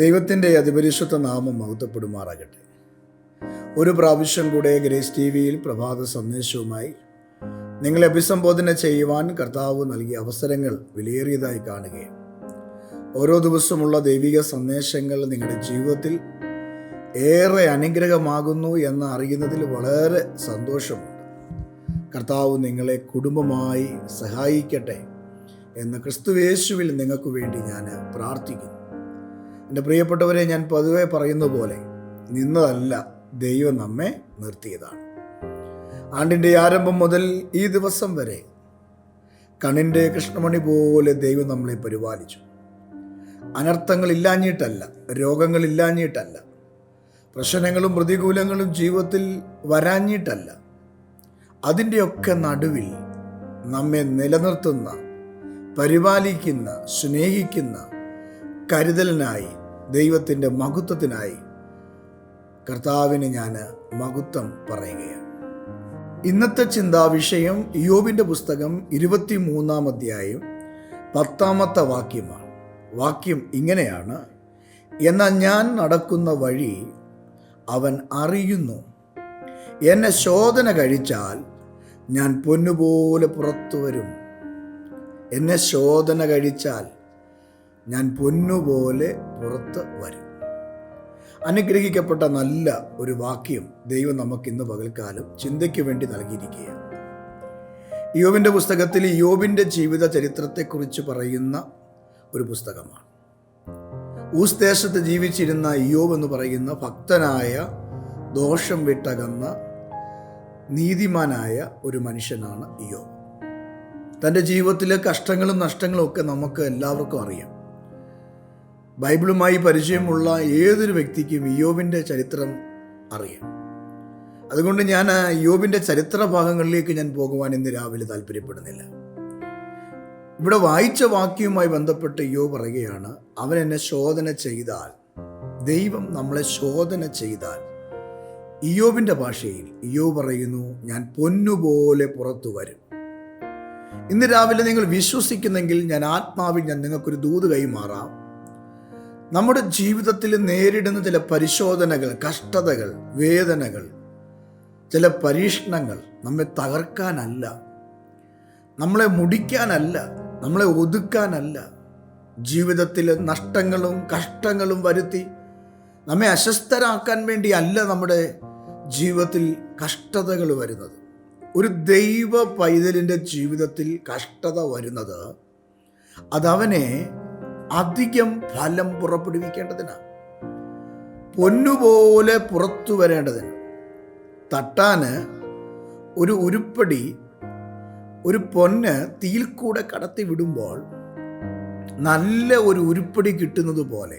ദൈവത്തിന്റെ അതിപരിശുദ്ധ നാമം മഹത്വപ്പെടുമാറാകട്ടെ. ഒരു പ്രാവശ്യം കൂടെ ഗ്രേസ് ടി വിയിൽ പ്രഭാത സന്ദേശവുമായി നിങ്ങളെ അഭിസംബോധന ചെയ്യുവാൻ കർത്താവ് നൽകിയ അവസരങ്ങൾ വിലയേറിയതായി കാണുകയും ഓരോ ദിവസമുള്ള ദൈവിക സന്ദേശങ്ങൾ നിങ്ങളുടെ ജീവിതത്തിൽ ഏറെ അനുഗ്രഹമാകുന്നു എന്ന് അറിയുന്നതിൽ വളരെ സന്തോഷമുണ്ട്. കർത്താവ് നിങ്ങളെ കുടുംബമായി സഹായിക്കട്ടെ എന്ന് ക്രിസ്തുവേശുവിൽ നിങ്ങൾക്ക് വേണ്ടി ഞാൻ പ്രാർത്ഥിക്കുന്നു. എന്റെ പ്രിയപ്പെട്ടവരെ ഞാൻ പൊതുവെ പറയുന്ന പോലെ നിന്നതല്ല ദൈവം നമ്മെ നിർത്തിയതാണ്. ആണ്ടിന്റെ ആരംഭം മുതൽ ഈ ദിവസം വരെ കണ്ണിന്റെ കൃഷ്ണമണി പോലെ ദൈവം നമ്മളെ പരിപാലിച്ചു. അനർത്ഥങ്ങൾ ഇല്ലാഞ്ഞിട്ടല്ല രോഗങ്ങൾ ഇല്ലാഞ്ഞിട്ടല്ല പ്രശ്നങ്ങളും പ്രതികൂലങ്ങളും ജീവിതത്തിൽ വരാഞ്ഞിട്ടല്ല അതിന്റെയൊക്കെ നടുവിൽ നമ്മെ നിലനിർത്തുന്ന പരിപാലിക്കുന്ന സ്നേഹിക്കുന്ന കരുതലിനായി ദൈവത്തിന്റെ മഹത്വത്തിനായി കർത്താവിന് ഞാൻ മഹത്വം പറയുകയാണ്. ഇന്നത്തെ ചിന്താ വിഷയം യോബിന്റെ പുസ്തകം ഇരുപത്തി മൂന്നാം അധ്യായം പത്താമത്തെ വാക്യമാണ്. വാക്യം ഇങ്ങനെയാണ് എന്നാൽ ഞാൻ നടക്കുന്ന വഴി അവൻ അറിയുന്നു. എന്നെ ശോധന കഴിച്ചാൽ ഞാൻ പൊന്നുപോലെ പുറത്തു വരും. എന്നെ ശോധന കഴിച്ചാൽ ഞാൻ പൊന്നുപോലെ പുറത്ത് വരും. അനുഗ്രഹിക്കപ്പെട്ട നല്ല ഒരു വാക്യം ദൈവം നമുക്ക് ഇന്ന് പകൽക്കാലം ചിന്തയ്ക്ക് വേണ്ടി നൽകിയിരിക്കുകയാണ്. യോബിന്റെ പുസ്തകത്തിൽ യോബിന്റെ ജീവിത ചരിത്രത്തെക്കുറിച്ച് പറയുന്ന ഒരു പുസ്തകമാണ്. ഊസ് ദേശത്ത് ജീവിച്ചിരുന്ന യോബ് എന്ന് പറയുന്ന ഭക്തനായ ദോഷം വിട്ടകന്ന നീതിമാനായ ഒരു മനുഷ്യനാണ് യോബ് തന്റെ ജീവിതത്തിലെ കഷ്ടങ്ങളും നഷ്ടങ്ങളും ഒക്കെ നമുക്ക് എല്ലാവർക്കും അറിയാം. ബൈബിളുമായി പരിചയമുള്ള ഏതൊരു വ്യക്തിക്കും യോബിന്റെ ചരിത്രം അറിയാം. അതുകൊണ്ട് ഞാൻ യോബിന്റെ ചരിത്ര ഭാഗങ്ങളിലേക്ക് ഞാൻ പോകുവാൻ ഇന്ന് രാവിലെ താല്പര്യപ്പെടുന്നില്ല. ഇവിടെ വായിച്ച വാക്യവുമായി ബന്ധപ്പെട്ട് യോ പറയുകയാണ് അവൻ എന്നെ ശോധന ചെയ്താൽ ദൈവം നമ്മളെ ശോധന ചെയ്താൽ. ഇയോബിന്റെ ഭാഷയിൽ ഇയോ പറയുന്നു ഞാൻ പൊന്നുപോലെ പുറത്തു വരും. ഇന്ന് രാവിലെ നിങ്ങൾ വിശ്വസിക്കുന്നെങ്കിൽ ഞാൻ ആത്മാവിൽ ഞാൻ നിങ്ങൾക്കൊരു ദൂത് കൈമാറാം. നമ്മുടെ ജീവിതത്തിൽ നേരിടുന്ന ചില പരിശോധനകൾ കഷ്ടതകൾ വേദനകൾ ചില പരീക്ഷണങ്ങൾ നമ്മെ തകർക്കാനല്ല നമ്മളെ മുടിക്കാനല്ല നമ്മളെ ഒതുക്കാനല്ല ജീവിതത്തിൽ നഷ്ടങ്ങളും കഷ്ടങ്ങളും വരുത്തി നമ്മെ അസ്വസ്ഥരാക്കാൻ വേണ്ടിയല്ല നമ്മുടെ ജീവിതത്തിൽ കഷ്ടതകൾ വരുന്നത്. ഒരു ദൈവ പൈതലിന്റെ ജീവിതത്തിൽ കഷ്ടത വരുന്നത് അതവനെ അധികം ഫലം പുറപ്പെടുവിക്കേണ്ടതിനാണ് പൊന്നുപോലെ പുറത്തു വരേണ്ടതിന് തട്ടാന് ഒരു ഉരുപ്പടി ഒരു പൊന്ന് തീയിൽ കൂടെ കടത്തി വിടുമ്പോൾ നല്ല ഒരു ഉരുപ്പടി കിട്ടുന്നത് പോലെ.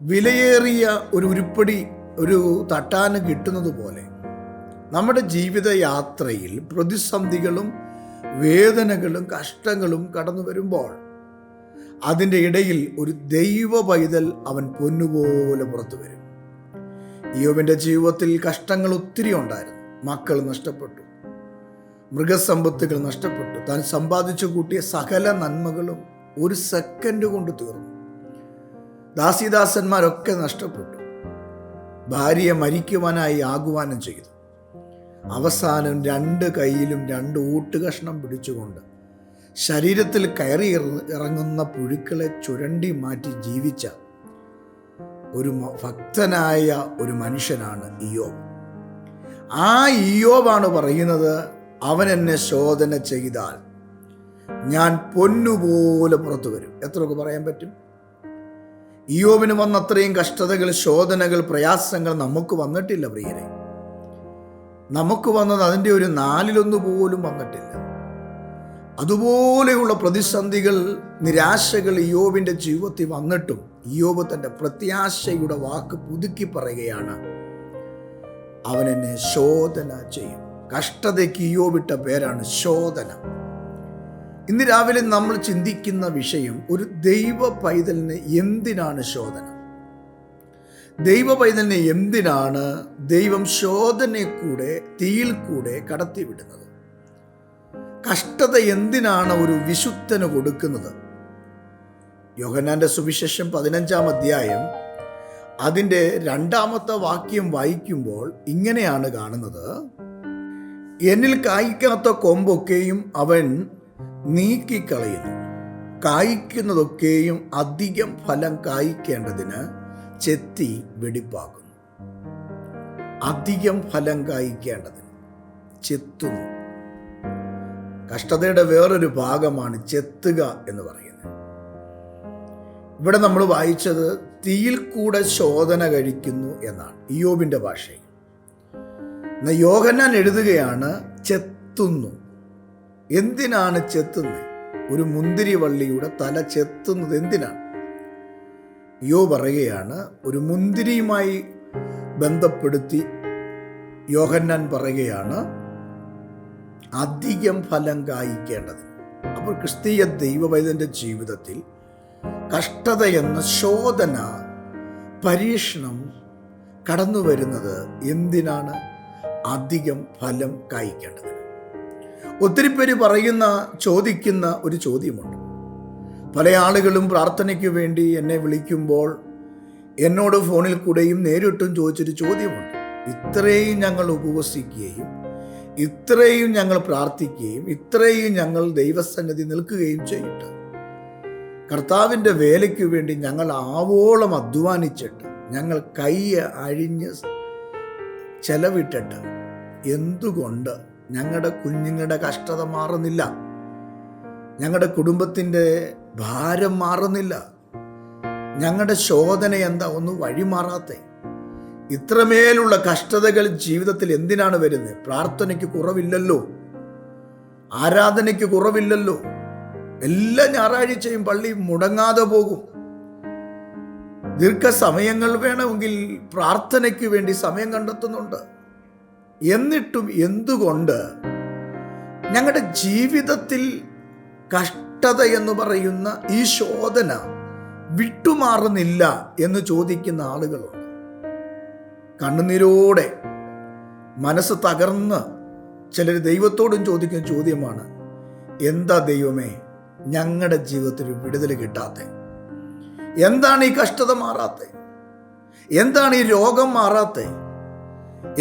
വിലയേറിയ ഒരു ഉരുപ്പടി ഒരു തട്ടാന് കിട്ടുന്നത് പോലെ. നമ്മുടെ ജീവിതയാത്രയിൽ പ്രതിസന്ധികളും വേദനകളും കഷ്ടങ്ങളും കടന്നു വരുമ്പോൾ അതിന്റെ ഇടയിൽ ഒരു ദൈവ പൈതൽ അവൻ പൊന്നുപോലെ പുറത്തു വരും. യോബിന്റെ ജീവിതത്തിൽ കഷ്ടങ്ങൾ ഒത്തിരി ഉണ്ടായിരുന്നു. മക്കൾ നഷ്ടപ്പെട്ടു. മൃഗസമ്പത്തുകൾ നഷ്ടപ്പെട്ടു. താൻ സമ്പാദിച്ചു കൂട്ടിയ സകല നന്മകളും ഒരു സെക്കൻഡ് കൊണ്ട് തീർന്നു. ദാസിദാസന്മാരൊക്കെ നഷ്ടപ്പെട്ടു. ഭാര്യ മരിക്കുവാനായി ആകുവാനും ചെയ്തു. അവസാനം രണ്ട് കൈയിലും രണ്ട് ഊട്ടുകഷ്ണം പിടിച്ചുകൊണ്ട് ശരീരത്തിൽ കയറി ഇറങ്ങുന്ന പുഴുക്കളെ ചുരണ്ടി മാറ്റി ജീവിച്ച ഒരു ഭക്തനായ ഒരു മനുഷ്യനാണ് ഇയോബ് ആ ഇയോബാണ് പറയുന്നത് അവൻ എന്നെ ശോധന ചെയ്താൽ ഞാൻ പൊന്നുപോലെ പുറത്തു വരും. എത്രയൊക്കെ പറയാൻ പറ്റും? ഇയോബിന് വന്ന അത്രയും കഷ്ടതകൾ ശോധനകൾ പ്രയാസങ്ങൾ നമുക്ക് വന്നിട്ടില്ല പ്രിയരെ. നമുക്ക് വന്നത് അതിന്റെ ഒരു നാലിലൊന്ന് പോലും വന്നിട്ടില്ല. അതുപോലെയുള്ള പ്രതിസന്ധികൾ നിരാശകൾ യോബിന്റെ ജീവിതത്തിൽ വന്നിട്ടും യോബ് തന്റെ പ്രത്യാശയുടെ വാക്ക് പുതുക്കി പറയുകയാണ്. അവൻ എന്നെ ശോധന ചെയ്യും. കഷ്ടതയ്ക്ക് യോബിട്ട പേരാണ് ശോധന. ഇന്ന് രാവിലെ നമ്മൾ ചിന്തിക്കുന്ന വിഷയം ഒരു ദൈവ പൈതലിന് എന്തിനാണ് ശോധന? ദൈവ പൈതലിനെ എന്തിനാണ് ദൈവം ശോധനയെ കൂടെ തീയിൽ കൂടെ കടത്തിവിടുന്നത്? കഷ്ടത എന്തിനാണ് ഒരു വിശുദ്ധന് കൊടുക്കുന്നത്? യോഹനാന്റെ സുവിശേഷം പതിനഞ്ചാം അധ്യായം അതിന്റെ രണ്ടാമത്തെ വാക്യം വായിക്കുമ്പോൾ ഇങ്ങനെയാണ് കാണുന്നത്. എന്നിൽ കായ്ക്കാത്ത കൊമ്പൊക്കെയും അവൻ നീക്കിക്കളയുന്നു. കായ്ക്കുന്നതൊക്കെയും അധികം ഫലം കായ്ക്കേണ്ടതിന് ചെത്തി വെടിപ്പാക്കുന്നു. അധികം ഫലം കായ്ക്കേണ്ടതിന് ചെത്തുന്നു. കഷ്ടതയുടെ വേറൊരു ഭാഗമാണ് ചെത്തുക എന്ന് പറയുന്നത്. ഇവിടെ നമ്മൾ വായിച്ചത് തീയിൽ കൂടെ ശോധന കഴിക്കുന്നു എന്നാണ് ഇയോബിന്റെ ഭാഷയിൽ. എന്നാൽ യോഹന്നാൻ എഴുതുകയാണ് ചെത്തുന്നു. എന്തിനാണ് ചെത്തുന്നത്? ഒരു മുന്തിരി വള്ളിയുടെ തല ചെത്തുന്നത് എന്തിനാണ്? യോ പറയുകയാണ് ഒരു മുന്തിരിയുമായി ബന്ധപ്പെടുത്തി യോഹന്നാൻ പറയുകയാണ് അധികം ഫലം കായ്ക്കേണ്ടത്. അപ്പോൾ ക്രിസ്തീയ ദൈവവൈദന്റെ ജീവിതത്തിൽ കഷ്ടത എന്ന ശോധന പരീക്ഷണം കടന്നു വരുന്നത് എന്തിനാണ്? അധികം ഫലം കായ്ക്കേണ്ടത്. ഒത്തിരി പേര് പറയുന്ന ചോദിക്കുന്ന ഒരു ചോദ്യമുണ്ട്. പല ആളുകളും പ്രാർത്ഥനയ്ക്ക് വേണ്ടി എന്നെ വിളിക്കുമ്പോൾ എന്നോട് ഫോണിൽ കൂടെയും നേരിട്ടും ചോദിച്ചൊരു ചോദ്യമുണ്ട്. ഇത്രയും ഞങ്ങൾ ഉപവസിക്കുകയും ഇത്രയും ഞങ്ങൾ പ്രാർത്ഥിക്കുകയും ഇത്രയും ഞങ്ങൾ ദൈവസന്നിധി നിൽക്കുകയും ചെയ്യട്ടെ. കർത്താവിന്റെ വേലയ്ക്ക് വേണ്ടി ഞങ്ങൾ ആവോളം അധ്വാനിച്ചിട്ട് ഞങ്ങൾ കൈ അഴിഞ്ഞ് ചെലവിട്ടിട്ട് എന്തുകൊണ്ട് ഞങ്ങളുടെ കുഞ്ഞുങ്ങളുടെ കഷ്ടത മാറുന്നില്ല? ഞങ്ങളുടെ കുടുംബത്തിന്റെ ഭാരം മാറുന്നില്ല? ഞങ്ങളുടെ ശോധന എന്താ? ഒന്ന് വഴിമാറാത്തെ. ഇത്രമേലുള്ള കഷ്ടതകൾ ജീവിതത്തിൽ എന്തിനാണ് വരുന്നത്? പ്രാർത്ഥനയ്ക്ക് കുറവില്ലല്ലോ. ആരാധനയ്ക്ക് കുറവില്ലല്ലോ. എല്ലാ ഞായറാഴ്ചയും പള്ളി മുടങ്ങാതെ പോകും. ദീർഘസമയങ്ങൾ വേണമെങ്കിൽ പ്രാർത്ഥനയ്ക്ക് വേണ്ടി സമയം കണ്ടെത്തുന്നുണ്ട്. എന്നിട്ടും എന്തുകൊണ്ട് ഞങ്ങളുടെ ജീവിതത്തിൽ കഷ്ടത എന്ന് പറയുന്ന ഈ ശോധന വിട്ടുമാറുന്നില്ല എന്ന് ചോദിക്കുന്ന ആളുകളുണ്ട്. കണ്ണുനീരോടെ മനസ്സ് തകർന്ന് ചിലർ ദൈവത്തോടും ചോദിക്കുന്ന ചോദ്യമാണ് എന്താ ദൈവമേ ഞങ്ങളുടെ ജീവിതത്തിൽ വിടുതൽ കിട്ടാത്ത? എന്താണ് ഈ കഷ്ടത മാറാത്ത? എന്താണ് ഈ രോഗം മാറാത്ത?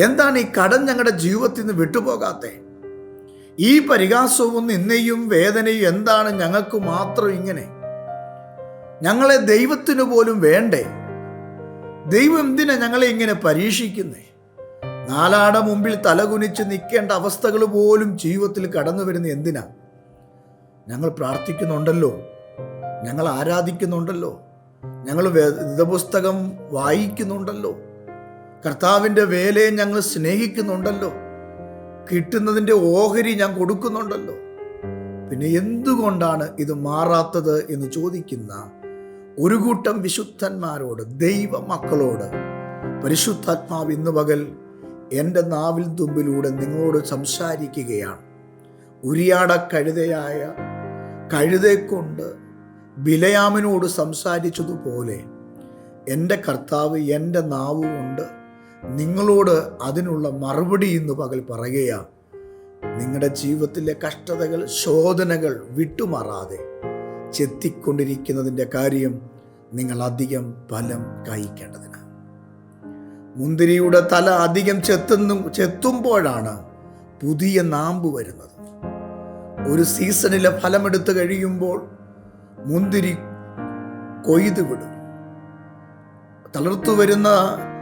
എന്താണ് ഈ കടം ഞങ്ങളുടെ ജീവിതത്തിൽ നിന്ന് വിട്ടുപോകാത്ത? ഈ പരിഹാസവും നിന്നയും വേദനയും എന്താണ് ഞങ്ങൾക്ക് മാത്രം ഇങ്ങനെ? ഞങ്ങളെ ദൈവത്തിന് പോലും വേണ്ടേ? ദൈവം എന്തിനാ ഞങ്ങളെ ഇങ്ങനെ പരീക്ഷിക്കുന്നേ? നാലാട മുമ്പിൽ തലകുനിച്ച് നിൽക്കേണ്ട അവസ്ഥകൾ പോലും ജീവിതത്തിൽ കടന്നു വരുന്ന എന്തിനാ? ഞങ്ങൾ പ്രാർത്ഥിക്കുന്നുണ്ടല്ലോ. ഞങ്ങൾ ആരാധിക്കുന്നുണ്ടല്ലോ. ഞങ്ങൾ വേദപുസ്തകം വായിക്കുന്നുണ്ടല്ലോ. കർത്താവിന്റെ വേലയെ ഞങ്ങൾ സ്നേഹിക്കുന്നുണ്ടല്ലോ. കിട്ടുന്നതിന്റെ ഓഹരി ഞാൻ കൊടുക്കുന്നുണ്ടല്ലോ. പിന്നെ എന്തുകൊണ്ടാണ് ഇത് മാറാത്തത് എന്ന് ചോദിക്കുന്ന ഒരു കൂട്ടം വിശുദ്ധന്മാരോട് ദൈവ മക്കളോട് പരിശുദ്ധാത്മാവ് ഇന്ന് പകൽ എന്റെ നാവിൽ തുമ്പിലൂടെ നിങ്ങളോട് സംസാരിക്കുകയാണ്. ഉരിയാട കഴുതയായ കഴുതയെക്കൊണ്ട് ബിലയാമിനോട് സംസാരിച്ചതുപോലെ എന്റെ കർത്താവ് എന്റെ നാവ് കൊണ്ട് നിങ്ങളോട് അതിനുള്ള മറുപടി ഇന്ന് പകൽ പറയുകയാണ്. നിങ്ങളുടെ ജീവിതത്തിലെ കഷ്ടതകൾ ശോധനകൾ വിട്ടുമാറാതെ ചെത്തിക്കൊണ്ടിരിക്കുന്നതിന്റെ കാര്യം നിങ്ങൾ അധികം ഫലം കായ്ക്കേണ്ടതിന് മുന്തിരിയുടെ തല അധികം ചെത്തുന്നു ചെത്തുമ്പോഴാണ് പുതിയ നാമ്പ് വരുന്നത്. ഒരു സീസണിലെ ഫലമെടുത്ത് കഴിയുമ്പോൾ മുന്തിരി കൊയ്തു വിടും. തളിർത്തു വരുന്ന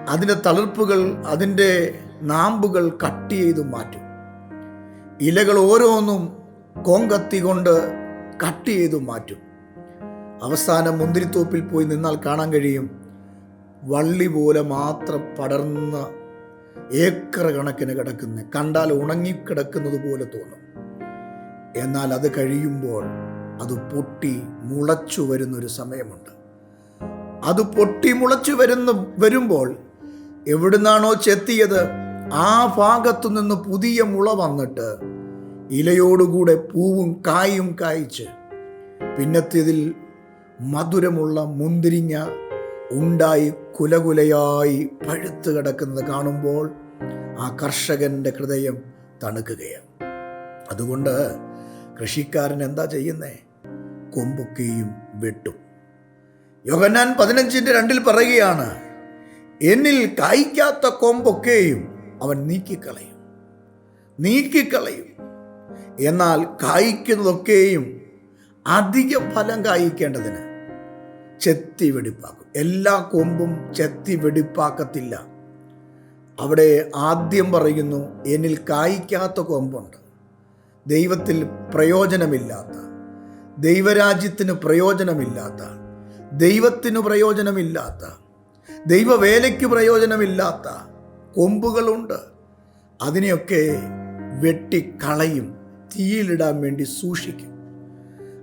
അതിന്റെ തളിർപ്പുകൾ അതിന്റെ നാമ്പുകൾ കട്ട് ചെയ്ത് മാറ്റും. ഇലകൾ ഓരോന്നും കോങ്കത്തി കൊണ്ട് കട്ട് ചെയ്ത് മാറ്റും. അവസാനം മുന്തിരിത്തോപ്പിൽ പോയി നിന്നാൽ കാണാൻ കഴിയും. വള്ളി പോലെ മാത്രം പടർന്ന ഏക്കർ കണക്കിന് കിടക്കുന്ന കണ്ടാൽ ഉണങ്ങിക്കിടക്കുന്നത് പോലെ തോന്നും. എന്നാൽ അത് കഴിയുമ്പോൾ അത് പൊട്ടി മുളച്ചു വരുന്നൊരു സമയമുണ്ട്. അത് പൊട്ടി മുളച്ചു വരുന്ന വരുമ്പോൾ എവിടുന്നാണോ ചെത്തിയത് ആ ഭാഗത്തു നിന്ന് പുതിയ മുള വന്നിട്ട് ഇലയോടുകൂടെ പൂവും കായും കായ്ച്ച് പിന്നത്തേതിൽ മധുരമുള്ള മുന്തിരിങ്ങ ഉണ്ടായി കുലകുലയായി പഴുത്തു കിടക്കുന്നത് കാണുമ്പോൾ ആ കർഷകന്റെ ഹൃദയം തണുക്കുകയാണ്. അതുകൊണ്ട് കൃഷിക്കാരൻ എന്താ ചെയ്യുന്നേ? കൊമ്പൊക്കെയും വെട്ടും. യോഹന്നാൻ പതിനഞ്ചിന്റെ രണ്ടിൽ പറയുകയാണ് എന്നിൽ കായ്ക്കാത്ത കൊമ്പൊക്കെയും അവൻ നീക്കിക്കളയും നീക്കിക്കളയും. എന്നാൽ കായ്ക്കുന്നതൊക്കെയും അധിക ഫലം കായ്ക്കേണ്ടതിന് ചെത്തി വെടിപ്പാക്കും. എല്ലാ കൊമ്പും ചെത്തി വെടിപ്പാക്കത്തില്ല. അവിടെ ആദ്യം പറയുന്നു എന്നിൽ കായ്ക്കാത്ത കൊമ്പുണ്ട്. ദൈവത്തിൽ പ്രയോജനമില്ലാത്ത ദൈവരാജ്യത്തിന് പ്രയോജനമില്ലാത്ത ദൈവത്തിന് പ്രയോജനമില്ലാത്ത ദൈവവേലയ്ക്ക് പ്രയോജനമില്ലാത്ത കൊമ്പുകളുണ്ട്. അതിനെയൊക്കെ വെട്ടിക്കളയും തീയിലിടാൻ വേണ്ടി സൂക്ഷിക്കും.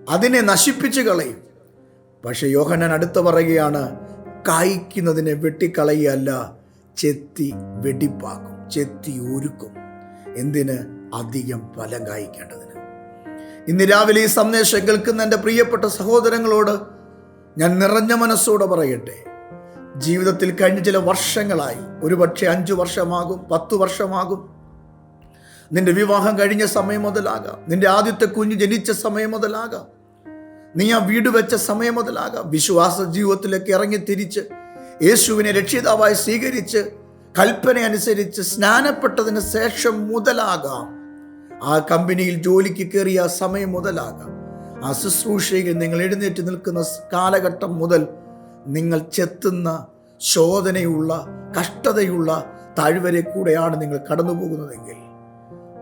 അതിനെ നശിപ്പിച്ച് കളയും. പക്ഷെ യോഹനൻ അടുത്ത് പറയുകയാണ് കായ്ക്കുന്നതിനെ വെട്ടിക്കളയല്ല ചെത്തി വെടിപ്പാക്കും ചെത്തി ഒരുക്കും എന്തിന്? അധികം ഫലം കായ്ക്കേണ്ടതിന്. ഇന്ന് രാവിലെ ഈ സന്ദേശം കേൾക്കുന്ന എന്റെ പ്രിയപ്പെട്ട സഹോദരങ്ങളോട് ഞാൻ നിറഞ്ഞ മനസ്സോടെ പറയട്ടെ. ജീവിതത്തിൽ കഴിഞ്ഞ ചില വർഷങ്ങളായി ഒരുപക്ഷെ അഞ്ചു വർഷമാകും പത്ത് വർഷമാകും. നിന്റെ വിവാഹം കഴിഞ്ഞ സമയം മുതലാകാം. നിന്റെ ആദ്യത്തെ കുഞ്ഞ് ജനിച്ച സമയം മുതലാകാം. നീ ആ വീട് വെച്ച സമയം മുതലാകാം. വിശ്വാസ ജീവിതത്തിലേക്ക് ഇറങ്ങി തിരിച്ച് യേശുവിനെ രക്ഷിതാവായി സ്വീകരിച്ച് കൽപ്പന അനുസരിച്ച് സ്നാനപ്പെട്ടതിന് ശേഷം മുതലാകാം. ആ കമ്പനിയിൽ ജോലിക്ക് കയറിയ സമയം മുതലാകാം. ആ ശുശ്രൂഷയിൽ നിങ്ങൾ എഴുന്നേറ്റ് നിൽക്കുന്ന കാലഘട്ടം മുതൽ നിങ്ങൾ ചെത്തുന്ന ശോധനയുള്ള കഷ്ടതയുള്ള താഴ്വരെ കൂടെയാണ് നിങ്ങൾ കടന്നു പോകുന്നതെങ്കിൽ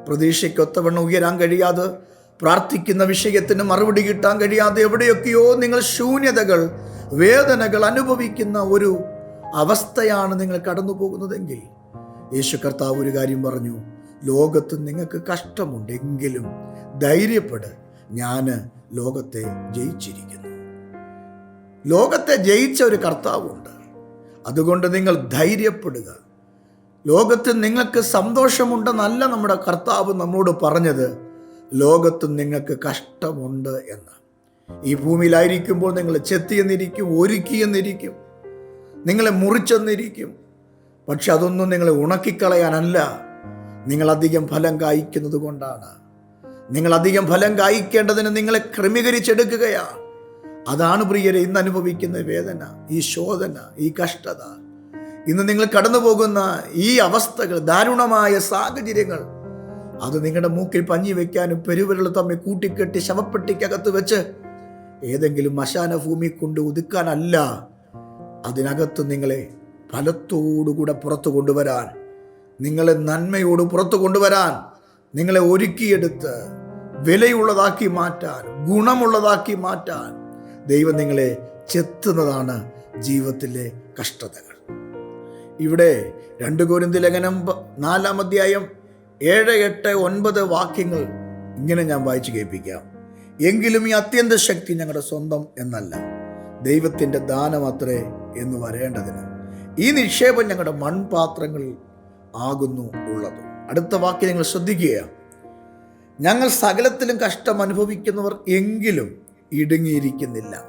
പ്രതീക്ഷയ്ക്കൊത്തവണ്ണം ഉയരാൻ കഴിയാതെ പ്രാർത്ഥിക്കുന്ന വിഷയത്തിന് മറുപടി കിട്ടാൻ കഴിയാതെ എവിടെയൊക്കെയോ നിങ്ങൾ ശൂന്യതകൾ വേദനകൾ അനുഭവിക്കുന്ന ഒരു അവസ്ഥയാണ് നിങ്ങൾ കടന്നു പോകുന്നതെങ്കിൽ യേശു കർത്താവ് ഒരു കാര്യം പറഞ്ഞു ലോകത്ത് നിങ്ങൾക്ക് കഷ്ടമുണ്ടെങ്കിലും ധൈര്യപ്പെട് ഞാൻ ലോകത്തെ ജയിച്ചിരിക്കുന്നു. ലോകത്തെ ജയിച്ച ഒരു കർത്താവുണ്ട്. അതുകൊണ്ട് നിങ്ങൾ ധൈര്യപ്പെടുക. ലോകത്ത് നിങ്ങൾക്ക് സന്തോഷമുണ്ടെന്നല്ല നമ്മുടെ കർത്താവ് നമ്മോട് പറഞ്ഞത്. ലോകത്ത് നിങ്ങൾക്ക് കഷ്ടമുണ്ട് എന്ന്. ഈ ഭൂമിയിലായിരിക്കുമ്പോൾ നിങ്ങൾ ചെത്തിയെന്നിരിക്കും ഒരുക്കിയെന്നിരിക്കും. നിങ്ങളെ മുറിച്ചെന്നിരിക്കും. പക്ഷെ അതൊന്നും നിങ്ങളെ ഉണക്കിക്കളയാനല്ല. നിങ്ങളധികം ഫലം കായ്ക്കുന്നത് കൊണ്ടാണ്. നിങ്ങളധികം ഫലം കായ്ക്കേണ്ടതിന് നിങ്ങളെ ക്രമീകരിച്ചെടുക്കുകയാണ്. അതാണ് പ്രിയരെ ഇന്ന് അനുഭവിക്കുന്ന വേദന ഈ ശോധന ഈ കഷ്ടത. ഇന്ന് നിങ്ങൾ കടന്നു പോകുന്ന ഈ അവസ്ഥകൾ ദാരുണമായ സാഹചര്യങ്ങൾ അത് നിങ്ങളുടെ മൂക്കിൽ പഞ്ഞി വെക്കാനും പെരുവിരൽ തമ്മിൽ കൂട്ടിക്കെട്ടി ശവപ്പെട്ടിക്കകത്ത് വെച്ച് ഏതെങ്കിലും മശാന ഭൂമി കൊണ്ട് ഒതുക്കാനല്ല അതിനകത്ത് നിങ്ങളെ ഫലത്തോടുകൂടെ പുറത്തു കൊണ്ടുവരാൻ നിങ്ങളെ നന്മയോട് പുറത്തു കൊണ്ടുവരാൻ നിങ്ങളെ ഒരുക്കിയെടുത്ത് വിലയുള്ളതാക്കി മാറ്റാൻ ഗുണമുള്ളതാക്കി മാറ്റാൻ ദൈവം നിങ്ങളെ ചെത്തുന്നതാണ് ജീവിതത്തിലെ കഷ്ടതകൾ. ഇവിടെ രണ്ടു കോരിന്തി ലേഖനം നാലാം അധ്യായം ഏഴ് എട്ട് ഒൻപത് വാക്യങ്ങൾ ഇങ്ങനെ ഞാൻ വായിച്ചു കേൾപ്പിക്കാം. എങ്കിലും ഈ അത്യന്ത ശക്തി ഞങ്ങളുടെ സ്വന്തം എന്നല്ല. ദൈവത്തിന്റെ ദാനമത്രേ എന്ന് വരേണ്ടതിന് ഈ നിക്ഷേപം ഞങ്ങളുടെ മൺപാത്രങ്ങളിൽ ആകുന്നു ഉള്ളത്. അടുത്ത വാക്യം നിങ്ങൾ ശ്രദ്ധിക്കുക. ഞങ്ങൾ സകലത്തിലും കഷ്ടം അനുഭവിക്കുന്നവർ എങ്കിലും ഇടുങ്ങിയിരിക്കുന്നില്ല.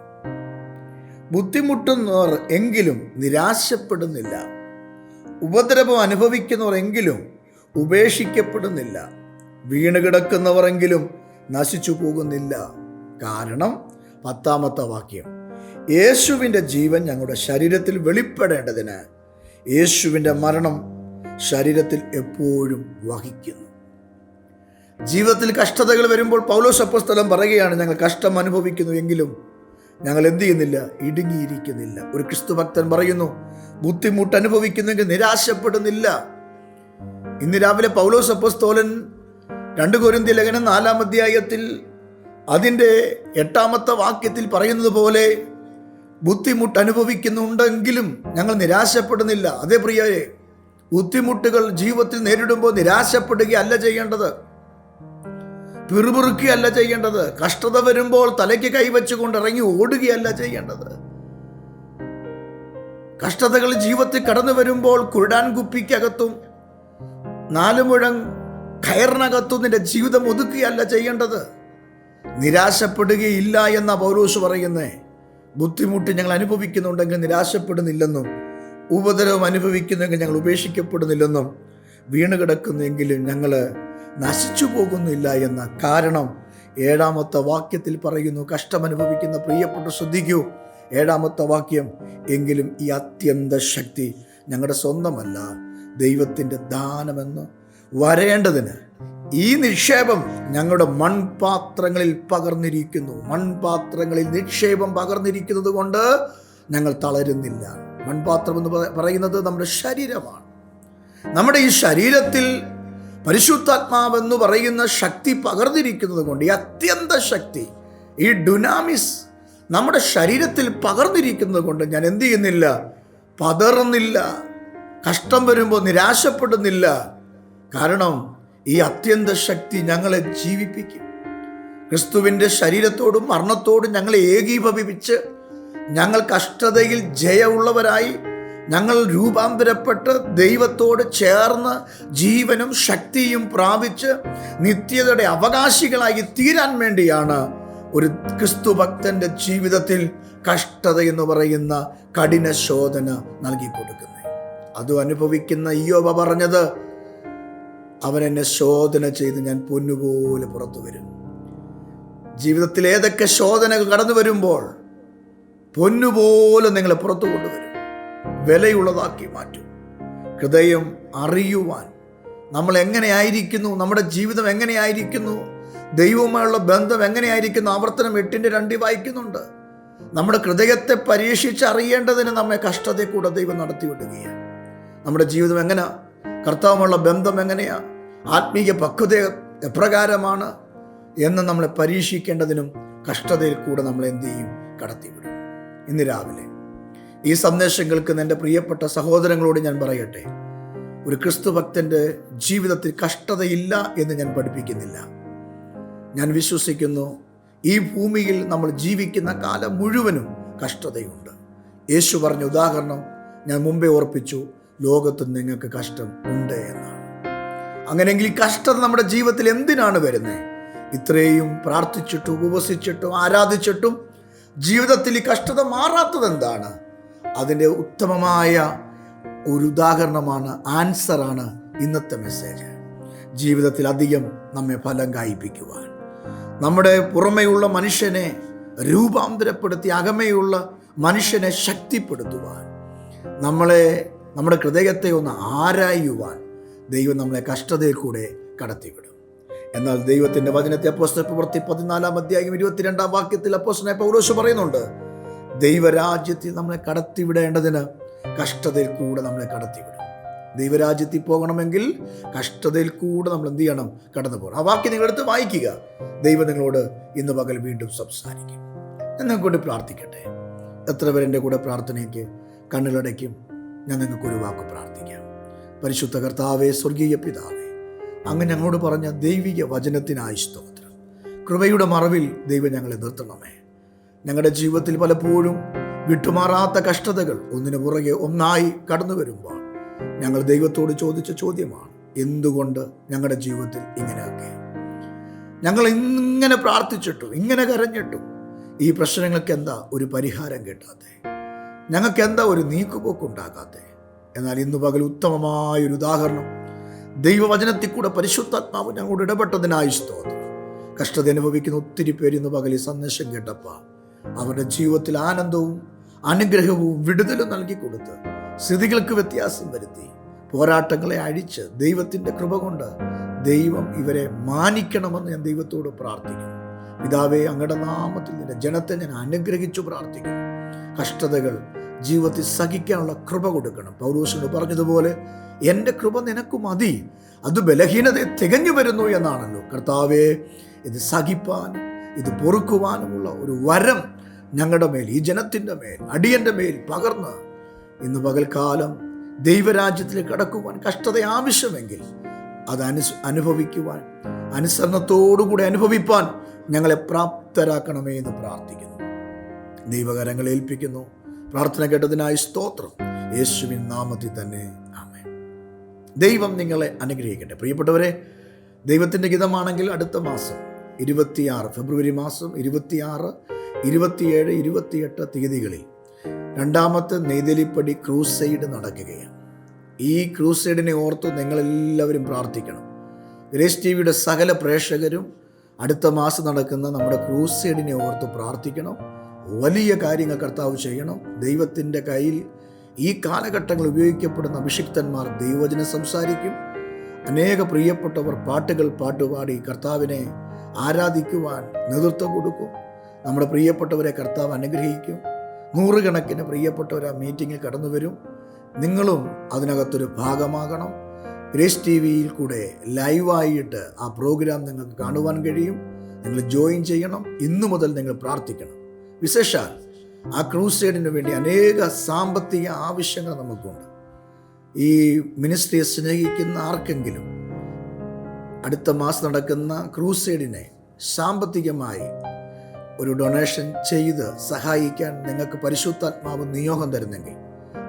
ബുദ്ധിമുട്ടുന്നവർ എങ്കിലും നിരാശപ്പെടുന്നില്ല. ഉപദ്രവം അനുഭവിക്കുന്നവർ എങ്കിലും ഉപേക്ഷിക്കപ്പെടുന്നില്ല. വീണ് കിടക്കുന്നവരെങ്കിലും നശിച്ചു പോകുന്നില്ല. കാരണം പത്താമത്തെ വാക്യം. യേശുവിന്റെ ജീവൻ ഞങ്ങളുടെ ശരീരത്തിൽ വെളിപ്പെടേണ്ടതിന് യേശുവിന്റെ മരണം ശരീരത്തിൽ എപ്പോഴും വഹിക്കുന്നു. ജീവിതത്തിൽ കഷ്ടതകൾ വരുമ്പോൾ പൗലോസ് അപ്പോസ്തലൻ പറയുകയാണ് ഞങ്ങൾ കഷ്ടം അനുഭവിക്കുന്നു എങ്കിലും ഞങ്ങൾ എന്ത് ചെയ്യുന്നില്ല? ഇടുങ്ങിയിരിക്കുന്നില്ല. ഒരു ക്രിസ്തു ഭക്തൻ പറയുന്നു ബുദ്ധിമുട്ട് അനുഭവിക്കുന്നെങ്കിൽ നിരാശപ്പെടുന്നില്ല. ഇന്ന് രാവിലെ പൗലോസ് അപ്പസ്തോലൻ രണ്ട് കൊരിന്തി ലേഖനം നാലാം അധ്യായത്തിൽ അതിന്റെ എട്ടാമത്തെ വാക്യത്തിൽ പറയുന്നത് പോലെ ബുദ്ധിമുട്ട് അനുഭവിക്കുന്നുണ്ടെങ്കിലും ഞങ്ങൾ നിരാശപ്പെടുന്നില്ല. അതേ പ്രിയരെ ബുദ്ധിമുട്ടുകൾ ജീവിതത്തിൽ നേരിടുമ്പോൾ നിരാശപ്പെടുകയല്ല ചെയ്യേണ്ടത്. പിറുപിറുക്കുകയല്ല ചെയ്യേണ്ടത്. കഷ്ടത വരുമ്പോൾ തലയ്ക്ക് കൈവച്ചുകൊണ്ട് ഇറങ്ങി ഓടുകയല്ല ചെയ്യേണ്ടത്. കഷ്ടതകൾ ജീവിതത്തിൽ കടന്നു വരുമ്പോൾ കുരുടാൻ കുപ്പിക്കകത്തും നാലു മുഴം കയറിനകത്തു നിന്റെ ജീവിതം ഒതുക്കുകയല്ല ചെയ്യേണ്ടത്. നിരാശപ്പെടുകയില്ല എന്ന പൗലോസ് പറയുന്നേ. ബുദ്ധിമുട്ട് ഞങ്ങൾ അനുഭവിക്കുന്നുണ്ടെങ്കിൽ നിരാശപ്പെടുന്നില്ലെന്നും ഉപദ്രവം അനുഭവിക്കുന്നെങ്കിൽ ഞങ്ങൾ ഉപേക്ഷിക്കപ്പെടുന്നില്ലെന്നും വീണ് കിടക്കുന്നെങ്കിലും ഞങ്ങൾ നശിച്ചു പോകുന്നില്ല എന്ന കാരണം ഏഴാമത്തെ വാക്യത്തിൽ പറയുന്നു. കഷ്ടം അനുഭവിക്കുന്ന പ്രിയപ്പെട്ട ശ്രദ്ധിക്കൂ. ഏഴാമത്തെ വാക്യം എങ്കിലും ഈ അത്യന്ത ശക്തി ഞങ്ങളുടെ സ്വന്തമല്ല. ദൈവത്തിന്റെ ദാനമെന്ന് വരേണ്ടതിന് ഈ നിക്ഷേപം ഞങ്ങളുടെ മൺപാത്രങ്ങളിൽ പകർന്നിരിക്കുന്നു. മൺപാത്രങ്ങളിൽ നിക്ഷേപം പകർന്നിരിക്കുന്നത് കൊണ്ട് ഞങ്ങൾ തളരുന്നില്ല. മൺപാത്രം എന്ന് പറയുന്നത് നമ്മുടെ ശരീരമാണ്. നമ്മുടെ ഈ ശരീരത്തിൽ പരിശുദ്ധാത്മാവെന്ന് പറയുന്ന ശക്തി പകർന്നിരിക്കുന്നത് കൊണ്ട് ഈ അത്യന്ത ശക്തി ഈ ഡുനാമിസ് നമ്മുടെ ശരീരത്തിൽ പകർന്നിരിക്കുന്നത് കൊണ്ട് ഞാൻ എന്ത് ചെയ്യുന്നില്ല? പതറുന്നില്ല. കഷ്ടം വരുമ്പോൾ നിരാശപ്പെടുന്നില്ല. കാരണം ഈ അത്യന്ത ശക്തി ഞങ്ങളെ ജീവിപ്പിക്കും. ക്രിസ്തുവിന്റെ ശരീരത്തോടും മരണത്തോടും ഞങ്ങളെ ഏകീഭവിപ്പിച്ച് ഞങ്ങൾ കഷ്ടതയിൽ ജയമുള്ളവരായി ഞങ്ങൾ രൂപാന്തരപ്പെട്ട് ദൈവത്തോട് ചേർന്ന് ജീവനും ശക്തിയും പ്രാപിച്ച് നിത്യതയുടെ അവകാശികളായി തീരാൻ വേണ്ടിയാണ് ഒരു ക്രിസ്തു ഭക്തന്റെ ജീവിതത്തിൽ കഷ്ടത എന്ന് പറയുന്ന കഠിന ശോധന നൽകി കൊടുക്കുന്നത്. അത് അനുഭവിക്കുന്ന ഇയോബ പറഞ്ഞത് അവനെന്നെ ശോധന ചെയ്ത് ഞാൻ പൊന്നുപോലെ പുറത്തു വരും. ജീവിതത്തിൽ ഏതൊക്കെ ശോധനകൾ കടന്നു വരുമ്പോൾ പൊന്നുപോലെ നിങ്ങളെ പുറത്തു കൊണ്ടുവരും. വിലയുള്ളതാക്കി മാറ്റും. ഹൃദയം അറിയുവാൻ നമ്മൾ എങ്ങനെയായിരിക്കുന്നു? നമ്മുടെ ജീവിതം എങ്ങനെയായിരിക്കുന്നു? ദൈവവുമായുള്ള ബന്ധം എങ്ങനെയായിരിക്കുന്നു? ആവർത്തനം എട്ടിന്റെ രണ്ടി വായിക്കുന്നുണ്ട്. നമ്മുടെ ഹൃദയത്തെ പരീക്ഷിച്ച് അറിയേണ്ടതിന് നമ്മെ കഷ്ടതയിൽ കൂടെ ദൈവം നടത്തിവിടുകയാണ്. നമ്മുടെ ജീവിതം എങ്ങനെയാ കർത്താവുമുള്ള ബന്ധം എങ്ങനെയാ? ആത്മീയ പക്വത എപ്രകാരമാണ്? എന്ന് നമ്മളെ പരീക്ഷിക്കേണ്ടതിനും കഷ്ടതയിൽ കൂടെ നമ്മൾ എന്ത് ചെയ്യും? കടത്തിവിടും. ഇന്ന് രാവിലെ ഈ സന്ദേശം കേൾക്കുന്ന എന്റെ പ്രിയപ്പെട്ട സഹോദരങ്ങളോട് ഞാൻ പറയട്ടെ. ഒരു ക്രിസ്തു ഭക്തന്റെ ജീവിതത്തിൽ കഷ്ടതയില്ല എന്ന് ഞാൻ പഠിപ്പിക്കുന്നില്ല. ഞാൻ വിശ്വസിക്കുന്നു ഈ ഭൂമിയിൽ നമ്മൾ ജീവിക്കുന്ന കാലം മുഴുവനും കഷ്ടതയുണ്ട്. യേശു പറഞ്ഞ ഉദാഹരണം ഞാൻ മുമ്പേ ഓർപ്പിച്ചു. ലോകത്ത് നിങ്ങൾക്ക് കഷ്ടം ഉണ്ട് എന്നാണ്. അങ്ങനെയെങ്കിൽ ഈ കഷ്ടത നമ്മുടെ ജീവിതത്തിൽ എന്തിനാണ് വരുന്നത് ഇത്രയും പ്രാർത്ഥിച്ചിട്ടും ഉപവസിച്ചിട്ടും ആരാധിച്ചിട്ടും ജീവിതത്തിൽ ഈ കഷ്ടത മാറാത്തത് എന്താണ്? അതിന്റെ ഉത്തമമായ ഒരു ഉദാഹരണമാണ് ആൻസറാണ് ഇന്നത്തെ മെസ്സേജ് ജീവിതത്തിൽ അധികം നമ്മെ ഫലം കായ്പിക്കുവാൻ. നമ്മുടെ പുറമെയുള്ള മനുഷ്യനെ രൂപാന്തരപ്പെടുത്തി അകമയുള്ള മനുഷ്യനെ ശക്തിപ്പെടുത്തുവാൻ. നമ്മളെ നമ്മുടെ ഹൃദയത്തെ ഒന്ന് ആരായുവാൻ ദൈവം നമ്മളെ കഷ്ടതയിൽ കൂടെ കടത്തിവിടും. എന്നാൽ ദൈവത്തിന്റെ വചനത്തെ അപ്പോസ്തല പ്രവൃത്തി പതിനാലാം അധ്യായം ഇരുപത്തിരണ്ടാം വാക്യത്തിൽ അപ്പോസ്റ്റനെ പൗലോസ് പറയുന്നുണ്ട് ദൈവരാജ്യത്തിൽ നമ്മളെ കടത്തിവിടേണ്ടതിന് കഷ്ടതയിൽ കൂടെ നമ്മളെ കടത്തിവിടും. ദൈവരാജ്യത്തിൽ പോകണമെങ്കിൽ കഷ്ടതയിൽ കൂടെ നമ്മൾ എന്ത് ചെയ്യണം? കടന്നു പോകണം ആ വാക്യം നിങ്ങളെടുത്ത് വായിക്കുക. ദൈവം നിങ്ങളോട് ഇന്ന് പകൽ വീണ്ടും സംസാരിക്കും. എന്നെ കൊണ്ട് പ്രാർത്ഥിക്കട്ടെ. എത്ര പേരെന്റെ കൂടെ പ്രാർത്ഥനയ്ക്ക് കണ്ണുകളടയ്ക്കും ഞാൻ നിങ്ങൾക്കൊരു വാക്ക് പ്രാർത്ഥിക്കാം. പരിശുദ്ധ കർത്താവേ സ്വർഗീയ പിതാവേ അങ്ങ് ഞങ്ങളോട് പറഞ്ഞ ദൈവിക വചനത്തിനായി സ്തോത്രം. കൃപയുടെ മറവിൽ ദൈവം ഞങ്ങളെ നിർത്തണമേ. ഞങ്ങളുടെ ജീവിതത്തിൽ പലപ്പോഴും വിട്ടുമാറാത്ത കഷ്ടതകൾ ഒന്നിനു പുറകെ ഒന്നായി കടന്നു വരുമ്പോൾ ഞങ്ങൾ ദൈവത്തോട് ചോദിച്ച ചോദ്യമാണ് എന്തുകൊണ്ട് ഞങ്ങളുടെ ജീവിതത്തിൽ ഇങ്ങനെയൊക്കെ? ഞങ്ങൾ ഇങ്ങനെ പ്രാർത്ഥിച്ചിട്ടും ഇങ്ങനെ കരഞ്ഞിട്ടും ഈ പ്രശ്നങ്ങൾക്ക് എന്താ ഒരു പരിഹാരം കിട്ടാതെ ഞങ്ങൾക്ക് എന്താ ഒരു നീക്കുപോക്കുണ്ടാകാത്തെ? എന്നാൽ ഇന്ന് പകൽ ഉത്തമമായ ഒരു ഉദാഹരണം. ദൈവവചനത്തിൽ കൂടെ പരിശുദ്ധാത്മാവ് ഞങ്ങളോട് ഇടപെട്ടതിനായി സ്തോത്രം. കഷ്ടത അനുഭവിക്കുന്ന ഒത്തിരി പേര് ഇന്ന് പകൽ ഈ സന്ദേശം കേട്ടപ്പോൾ അവരുടെ ജീവിതത്തിൽ ആനന്ദവും അനുഗ്രഹവും വിടുതലും നൽകി കൊടുത്ത് സ്ഥിതികൾക്ക് വ്യത്യാസം വരുത്തി. പോരാട്ടങ്ങളെ അഴിച്ച് ദൈവത്തിന്റെ കൃപ കൊണ്ട് ദൈവം ഇവരെ മാനിക്കണമെന്ന് ഞാൻ ദൈവത്തോട് പ്രാർത്ഥിക്കുന്നു. പിതാവേ അങ്ങയുടെ നാമത്തിൽ നിന്റെ ജനത്തെ ഞാൻ അനുഗ്രഹിച്ചു പ്രാർത്ഥിക്കുന്നു. കഷ്ടതകൾ ജീവിതത്തിൽ സഹിക്കാനുള്ള കൃപ കൊടുക്കണം. പൗരൂസിനോട് പറഞ്ഞതുപോലെ എന്റെ കൃപ നിനക്ക് മതി. അത് ബലഹീനതയെ തികഞ്ഞു വരുന്നു എന്നാണല്ലോ. കർത്താവെ ഇത് സഹിപ്പാനും ഇത് പൊറുക്കുവാനുമുള്ള ഒരു വരം ഞങ്ങളുടെ മേൽ ഈ ജനത്തിന്റെ മേൽ അടിയന്റെ മേൽ പകർന്ന് ഇന്ന് പകൽക്കാലം ദൈവരാജ്യത്തിലേക്ക് കടക്കുവാൻ കഷ്ടത ആവശ്യമെങ്കിൽ അത് അനു അനുഭവിക്കുവാൻ അനുസരണത്തോടുകൂടി അനുഭവിപ്പാൻ ഞങ്ങളെ പ്രാപ്തരാക്കണമേ എന്ന് പ്രാർത്ഥിക്കുന്നു. ദൈവകരങ്ങളെ ഏൽപ്പിക്കുന്നു. പ്രാർത്ഥന കേട്ടതിനായി സ്തോത്രം. യേശുവിൻ നാമത്തിൽ തന്നെ. ആമേ ദൈവം നിങ്ങളെ അനുഗ്രഹിക്കട്ടെ. പ്രിയപ്പെട്ടവരെ ദൈവത്തിന്റെ ഗീതമാണെങ്കിൽ അടുത്ത മാസം ഇരുപത്തിയാറ് ഫെബ്രുവരി മാസം ഇരുപത്തിയാറ് ഇരുപത്തിയേഴ് ഇരുപത്തിയെട്ട് തീയതികളിൽ രണ്ടാമത്തെ നെയ്തലിപ്പടി ക്രൂസൈഡ് നടക്കുകയാണ്. ഈ ക്രൂസൈഡിനെ ഓർത്ത് നിങ്ങളെല്ലാവരും പ്രാർത്ഥിക്കണം. ഗ്രേസ് ടി വിയുടെ സകല പ്രേക്ഷകരും അടുത്ത മാസം നടക്കുന്ന നമ്മുടെ ക്രൂസൈഡിനെ ഓർത്ത് പ്രാർത്ഥിക്കണം. വലിയ കാര്യങ്ങൾ കർത്താവ് ചെയ്യണം. ദൈവത്തിന്റെ കയ്യിൽ ഈ കാലഘട്ടങ്ങൾ ഉപയോഗിക്കപ്പെടുന്ന അഭിഷിക്തന്മാർ ദൈവവചനം സംസാരിക്കും. അനേക പ്രിയപ്പെട്ടവർ പാട്ടുകൾ പാട്ടുപാടി കർത്താവിനെ ആരാധിക്കുവാൻ നേതൃത്വം കൊടുക്കും. നമ്മുടെ പ്രിയപ്പെട്ടവരെ കർത്താവ് അനുഗ്രഹിക്കും. നൂറുകണക്കിന് പ്രിയപ്പെട്ടവർ ആ മീറ്റിങ്ങിൽ കടന്നു വരും. നിങ്ങളും അതിനകത്തൊരു ഭാഗമാകണം. ഗ്രേസ് ടി വിയിൽ കൂടെ ലൈവായിട്ട് ആ പ്രോഗ്രാം നിങ്ങൾക്ക് കാണുവാൻ കഴിയും. നിങ്ങൾ ജോയിൻ ചെയ്യണം. ഇന്നു മുതൽ നിങ്ങൾ പ്രാർത്ഥിക്കണം. വിശേഷാൽ ആ ക്രൂസൈഡിന് വേണ്ടി അനേക സാമ്പത്തിക ആവശ്യങ്ങൾ നമുക്കുണ്ട്. ഈ മിനിസ്ട്രിയെ സ്നേഹിക്കുന്ന ആർക്കെങ്കിലും അടുത്ത മാസം നടക്കുന്ന ക്രൂസൈഡിനെ സാമ്പത്തികമായി ഒരു ഡൊണേഷൻ ചെയ്ത് സഹായിക്കാൻ നിങ്ങൾക്ക് പരിശുദ്ധാത്മാവ് നിയോഗം തരുന്നെങ്കിൽ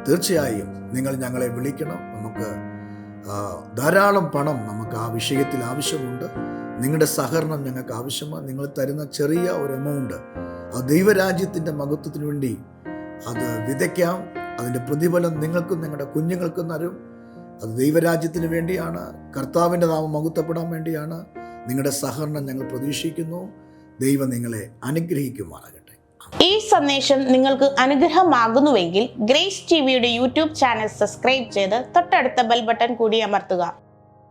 തീർച്ചയായും നിങ്ങൾ ഞങ്ങളെ വിളിക്കണം. നമുക്ക് ധാരാളം പണം നമുക്ക് ആ വിഷയത്തിൽ ആവശ്യമുണ്ട്. നിങ്ങളുടെ സഹകരണം ഞങ്ങൾക്ക് ആവശ്യമാണ്. നിങ്ങൾ തരുന്ന ചെറിയ ഒരു എമൗണ്ട് ആ ദൈവരാജ്യത്തിന്റെ മഹത്വത്തിന് വേണ്ടി അത് വിതയ്ക്കാം. അതിന്റെ പ്രതിഫലം നിങ്ങൾക്കും നിങ്ങളുടെ കുഞ്ഞുങ്ങൾക്കും തരും. അത് ദൈവരാജ്യത്തിന് വേണ്ടിയാണ്. കർത്താവിന്റെ നാമം മഹത്വപ്പെടാൻ വേണ്ടിയാണ്. നിങ്ങളുടെ സഹകരണം ഞങ്ങൾ പ്രതീക്ഷിക്കുന്നു. ദൈവം നിങ്ങളെ അനുഗ്രഹിക്കുമാറാകട്ടെ. ഈ സന്ദേശം നിങ്ങൾക്ക് അനുഗ്രഹമാകുന്നുവെങ്കിൽ ഗ്രേസ് ടി വിയുടെ യൂട്യൂബ് ചാനൽ സബ്സ്ക്രൈബ് ചെയ്ത് തൊട്ടടുത്ത ബെൽ ബട്ടൺ കൂടി അമർത്തുക.